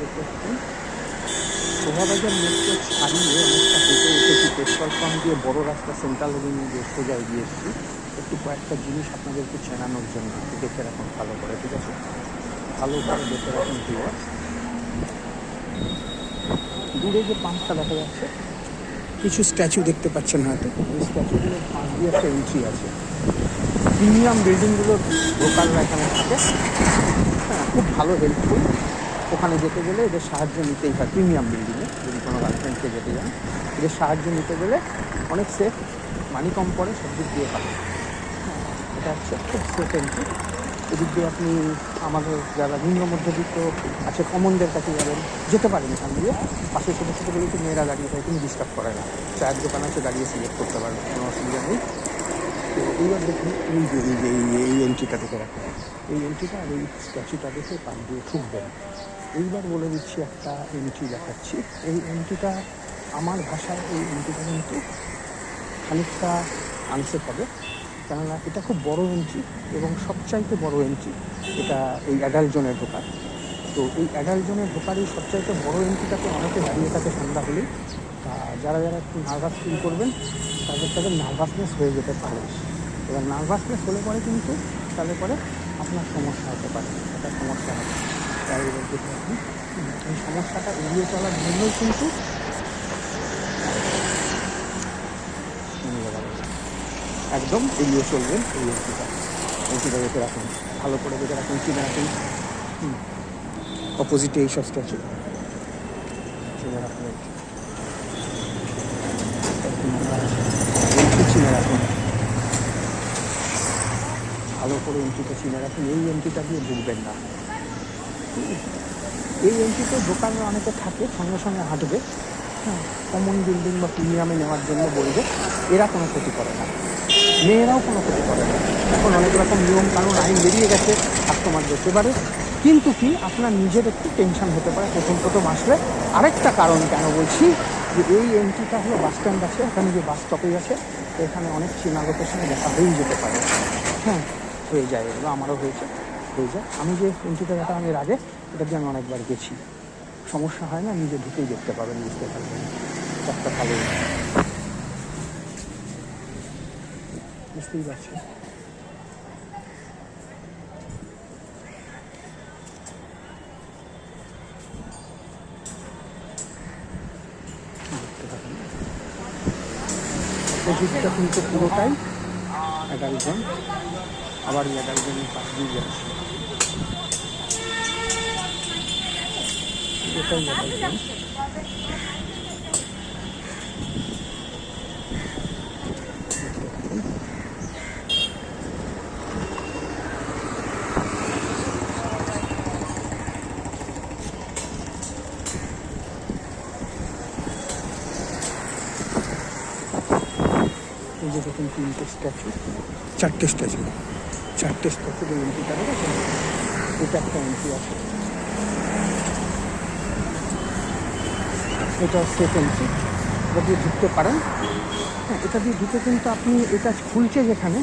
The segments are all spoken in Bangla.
দেখতে পাচ্ছেন শোভাবাজার মেট্রো পেট্রোল পাম্প দিয়ে বড় রাস্তা সেন্ট্রাল এভিনিউ দিয়ে সোজা এগিয়ে এসেছি। একটু কয়েকটা জিনিস আপনাদেরকে চেনানোর জন্য। দেখে রাখুন, ভালো করে, ঠিক আছে? ভালো করে দেখে রাখুন দূরে যে পাম্পটা দেখা যাচ্ছে, কিছু স্ট্যাচু দেখতে পাচ্ছেন হয়তো। ওই স্ট্যাচুগুলোর পাশ দিয়ে একটা এন্ট্রি আছে। প্রিমিয়াম বিল্ডিংগুলো লোকালরা এখানে থাকে। হ্যাঁ খুব ভালো হেল্পফুল ওখানে যেতে গেলে এদের সাহায্য নিতেই হয়, প্রিমিয়াম বিল্ডিংয়ে যদি কোনো গার্লফ্রেন্ডকে যেতে যান। এদের সাহায্য নিতে গেলে অনেক সেফ মানি কম পড়ে, সব দিক দিয়ে পাবে এটা হচ্ছে খুব সেফ এন্ট্রি এদিক দিয়ে আপনি আমাদের যারা নিম্ন মধ্যবিত্ত আছে কমনদের কাছে যাবেন, যেতে পারেন এখান দিয়ে। পাশে ছোটো ছোটো গলিতে মেয়েরা দাঁড়িয়ে থাকে কোনো ডিস্টার্ব করে না। চায়ের দোকান আছে, দাঁড়িয়ে সিলেক্ট করতে পারবেন, কোনো অসুবিধা নেই। তো এইবার দেখুন, এই যে এই যে, এই এন্ট্রিটা দেখে রাখুন। এই এন্ট্রিটা আর এই স্ট্যাচুটা দেখে পান দিয়ে ঠুকবেন এইবার বলে দিচ্ছি একটা এন্ট্রি দেখাচ্ছি। এই এন্ট্রিটা আমার ভাষায় এই এন্ট্রিটা কিন্তু খানিকটা আনসেফ হবে। কেননা এটা খুব বড় এন্ট্রি এবং সবচাইতে বড় এন্ট্রি এটা এই অ্যাডাল্ট জোনের ঢোকার। তো এই অ্যাডাল্ট জোনে ঢোকার এই সবচাইতে বড় এন্ট্রিটাতে অনেকে দাঁড়িয়ে থাকে সন্ধ্যা হলেই। তা যারা যারা একটু নার্ভাস ফিল করবেন, তাদের তাদের নার্ভাসনেস হয়ে যেতে পারে। এবার নার্ভাসনেস হলে পরে কিন্তু তাহলে পরে আপনার সমস্যা হতে পারে। একটা সমস্যা হবে। এই সমস্যাটা এড়িয়ে চলার জন্যই কিন্তু একদম এড়িয়ে চলবেন। এই এন্ট্রিটা এন্ট্রিটা দেখে রাখুন ভালো করে দেখে রাখুন, চিনে রাখুন। অপোজিটে এইসব স্ট্যাচু চিনে রাখুন। চিনে রাখুন। ভালো করে এন্ট্রিটা চিনে রাখুন। এই এন্ট্রিটা দিয়ে ঢুকবেন না। এই এন্ট্রিতে দোকানে অনেকে থাকে, সঙ্গে সঙ্গে হাঁটবে। হ্যাঁ কমন বিল্ডিং বা প্রিমিয়ামে নেওয়ার জন্য বলবে, এরা কোনো ক্ষতি করে না। মেয়েরাও কোনো ক্ষতি করে না। এখন অনেক রকম নিয়ম কানুন, আইন বেরিয়ে গেছে কাস্টমার যেতে পারে কিন্তু কি, আপনার নিজের একটু টেনশন হতে পারে। প্রথম প্রথম আসলে আরেকটা কারণ কেন বলছি, যে এই এন্ট্রিটা হলো বাস স্ট্যান্ড আছে, এখানে যে বাস স্টপেজ আছে, এখানে অনেক চেনা লোকের সঙ্গে দেখা হয়েই যেতে পারে। হ্যাঁ হয়ে যায়, এগুলো আমারও হয়েছে। হয়ে যায়। আমি যে এন্ট্রিটা দেখালাম এর আগে, এটা দিয়ে আমি অনেকবার গেছি। সমস্যা হয় না, নিজে ঢুকেই দেখতে পাবেন, বুঝতে পারবেন। একটা ভালো বুঝতেই পারছি অপোজিটটা কিন্তু পুরোটাই এগারোজন আবার এগারোজনের পাশ দিয়ে যাচ্ছে। তিনটে স্ট্যাচু চারটে স্ট্যাচু চারটে স্ট্যাচু এটা একটা এন্ট্রি আছে। এটা সেফ এন্ট্রি এটা দিয়ে ঢুকতে পারেন। হ্যাঁ এটা দিয়ে ঢুকে কিন্তু আপনি এটা খুলছে যেখানে,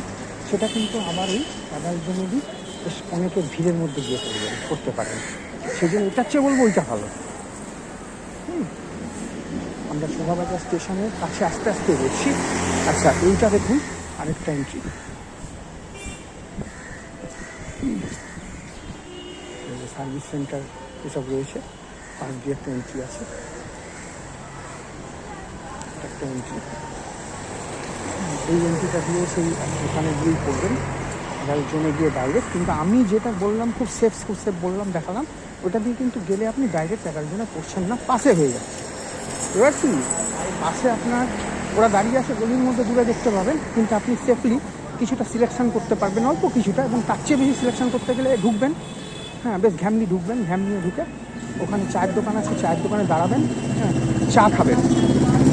সেটা কিন্তু আবার এই আদার জনেরই বেশ অনেকের ভিড়ের মধ্যে গিয়ে পড়বেন করতে পারেন। সেই জন্য এটার চেয়ে বলব ওইটা ভালো। হুম। আমরা শোভাবাজার স্টেশনের কাছে আস্তে আস্তে এসেছি আচ্ছা এইটা দেখুন, আরেকটা এন্ট্রি সার্ভিস সেন্টার এসব রয়েছে। পাশ দিয়ে একটা এন্ট্রি আছে। এই এন্ট্রিটা দিয়ে সেই ওখানে গিয়েই করবেন জন্য গিয়ে ডাইরেক্ট কিন্তু আমি যেটা বললাম, খুব সেফ খুব সেফ বললাম, দেখালাম, ওটা দিয়ে কিন্তু গেলে আপনি ডাইরেক্ট এগারো জনে পড়ছেন না, পাশে হয়ে যাচ্ছে। এবার কি? পাশে আপনার, ওরা দাঁড়িয়ে আছে গলির মধ্যে, দূরে দেখতে পাবেন, কিন্তু আপনি সেফলি কিছুটা সিলেকশন করতে পারবেন, অল্প কিছুটা, এবং তার চেয়ে বেশি সিলেকশন করতে গেলে ঢুকবেন। হ্যাঁ বেশ ঘ্যামলি ঢুকবেন, ঘ্যাম নিয়ে ঢুকে ওখানে চায়ের দোকান আছে, চায়ের দোকানে দাঁড়াবেন হ্যাঁ চা খাবেন।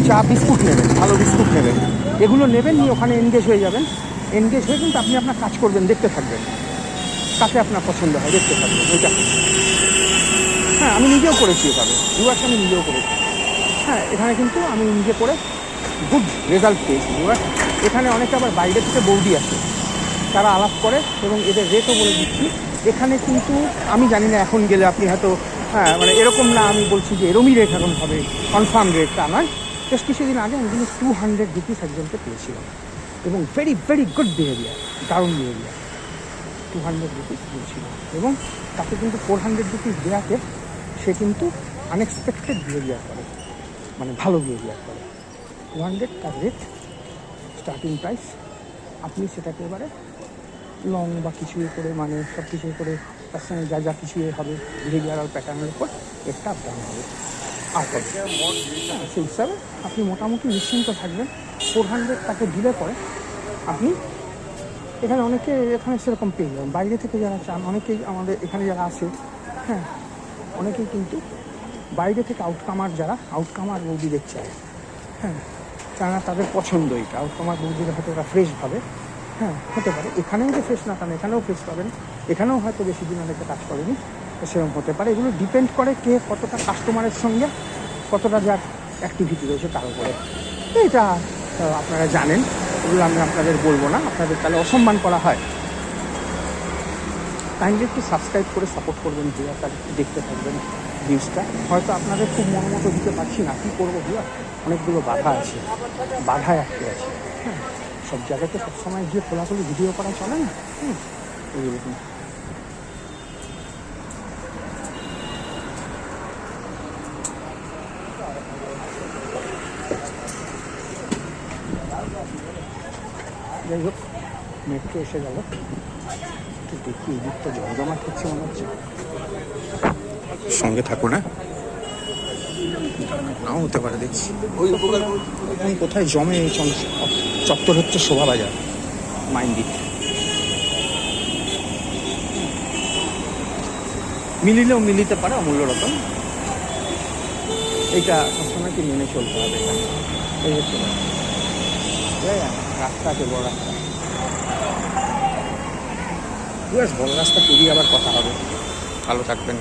চা বিস্কুট নেবেন, ভালো বিস্কুট নেবেন। এগুলো নেবেন, নিয়ে ওখানে এনগেজ হয়ে যাবেন। এনগেজ হয়ে কিন্তু আপনি আপনার কাজ করবেন, দেখতে থাকবেন। কাকে আপনার পছন্দ হয়, দেখতে থাকবেন, ওইটা। হ্যাঁ আমি নিজেও করেছি এভাবে। দুবার আমি নিজেও করেছি। হ্যাঁ এখানে কিন্তু আমি নিজে করে গুড রেজাল্ট পেয়েছি এবার এখানে অনেকে আবার বাইরে থেকে বৌদি আসে। তারা আলাপ করে এবং এদের রেটও বলে দিচ্ছি। এখানে কিন্তু আমি জানি না এখন গেলে আপনি হয়তো হ্যাঁ মানে এরকম না আমি বলছি যে এরমই রেট এখন হবে কনফার্ম রেট তা নয়। জাস্ট কিছুদিন আগে আমি কিন্তু টু হান্ড্রেড রুপিস একজনকে পেয়েছিলাম। এবং ভেরি ভেরি গুড বিহেভিয়ার দারুণ বিহেভিয়ার টু হান্ড্রেড রুপিস দিয়েছিল এবং তাকে কিন্তু ফোর হান্ড্রেড রুপিস দেওয়াতে সে কিন্তু আনএক্সপেক্টেড বিহেভিয়ার করে। মানে ভালো বিহেভিয়ার করে। টু হান্ড্রেড তার রেট স্টার্টিং প্রাইস আপনি সেটাকে এবারে লং বা কিছু করে মানে সব কিছু করে তার সঙ্গে যা যা কিছু হবে বিহেভিয়ারাল প্যাটার্নের উপর একটা আপ হবে। হ্যাঁ, সেই হিসাবে আপনি মোটামুটি নিশ্চিন্ত থাকবেন। ফোর হান্ড্রেড তাকে দিলে পরে আপনি এখানে অনেকে এখানে সেরকম পেয়ে যাবেন। বাইরে থেকে যারা চান অনেকেই আমাদের এখানে যারা আসে হ্যাঁ অনেকেই কিন্তু বাইরে থেকে আউটকামার যারা আউটকামার বৌদিদের চায় হ্যাঁ না তাদের পছন্দ এটা আউটকামার বৌদিরা হয়তো ওরা ফ্রেশ ভাবে হ্যাঁ হতে পারে। এখানেও যে ফ্রেশ না কারণ এখানেও ফ্রেশ পাবেন। এখানেও হয়তো বেশি দিন অনেকে কাজ করেনি। সেরকম হতে পারে, এগুলো ডিপেন্ড করে কে কতটা কাস্টমারের সঙ্গে কতটা যার অ্যাক্টিভিটি রয়েছে তার উপরে। এটা আপনারা জানেন, এগুলো আমি আপনাদের বলব না, আপনাদের তাহলে অসম্মান করা হয়। কাইন্ডলি একটু সাবস্ক্রাইব করে সাপোর্ট করবেন ভিউয়ার তার দেখতে থাকবেন নিউজটা হয়তো আপনাদের খুব মন মতো দিতে পারছি না, কী করব ভিউয়ার অনেকগুলো বাধা আছে বাধায় আটকে আছে। হ্যাঁ সব জায়গাতে সবসময় গিয়ে খোলাখুলি ভিডিও করা চলে না? হুম যাই হোক মেট্রো এসে গেল। একটু দেখি এই দিকটা জমজমাট হচ্ছে মনে হচ্ছে। সঙ্গে থাকো না। নাও হতে পারে দেখছি। এখন কোথায় জমে এই চত্বর হচ্ছে শোভাবাজার মাইন্দিক মিলিলেও মিলিতে পারে অমূল্য রতন। এইটা সবসময় কি মেনে চলতে হবে? এই হচ্ছে রাস্তা আছে বড় রাস্তা। বড় রাস্তা পেরিয়ে আবার কথা হবে। ভালো থাকবেন।